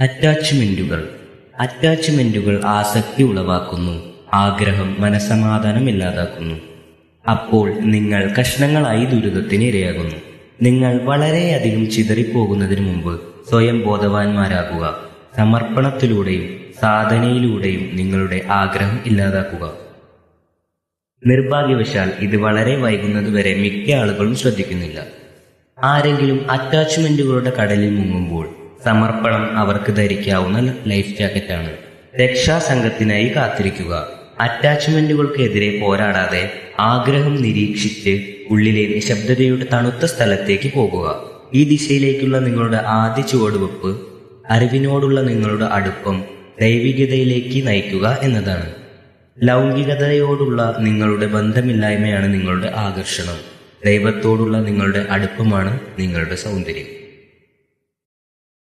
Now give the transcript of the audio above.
അറ്റാച്ച്മെന്റുകൾ. അറ്റാച്ച്മെന്റുകൾ ആസക്തി ഉളവാക്കുന്നു. ആഗ്രഹം മനസമാധാനം ഇല്ലാതാക്കുന്നു. അപ്പോൾ നിങ്ങൾ കഷ്ണങ്ങളായി ദുരിതത്തിന് ഇരയാകുന്നു. നിങ്ങൾ വളരെയധികം ചിതറിപ്പോകുന്നതിന് മുമ്പ് സ്വയം ബോധവാന്മാരാകുക. സമർപ്പണത്തിലൂടെയും സാധനയിലൂടെയും നിങ്ങളുടെ ആഗ്രഹം ഇല്ലാതാക്കുക. നിർഭാഗ്യവശാൽ ഇത് വളരെ വൈകുന്നതുവരെ മിക്ക ആളുകളും ശ്രദ്ധിക്കുന്നില്ല. ആരെങ്കിലും അറ്റാച്ച്മെന്റുകളുടെ കടലിൽ മുങ്ങുമ്പോൾ സമർപ്പണം അവർക്ക് ധരിക്കാവുന്ന ലൈഫ് ജാക്കറ്റാണ്. രക്ഷാസംഘത്തിനായി കാത്തിരിക്കുക. അറ്റാച്ച്മെന്റുകൾക്കെതിരെ പോരാടാതെ ആഗ്രഹം നിരീക്ഷിച്ച് ഉള്ളിലെ നിശബ്ദതയുടെ തണുത്ത സ്ഥലത്തേക്ക് പോകുക. ഈ ദിശയിലേക്കുള്ള നിങ്ങളുടെ ആദ്യ ചുവടുവെപ്പ് അറിവിനോടുള്ള നിങ്ങളുടെ അടുപ്പം ദൈവികതയിലേക്ക് നയിക്കുക എന്നതാണ്. ലൗകികതയോടുള്ള നിങ്ങളുടെ ബന്ധമില്ലായ്മയാണ് നിങ്ങളുടെ ആകർഷണം. ദൈവത്തോടുള്ള നിങ്ങളുടെ അടുപ്പമാണ് നിങ്ങളുടെ സൗന്ദര്യം.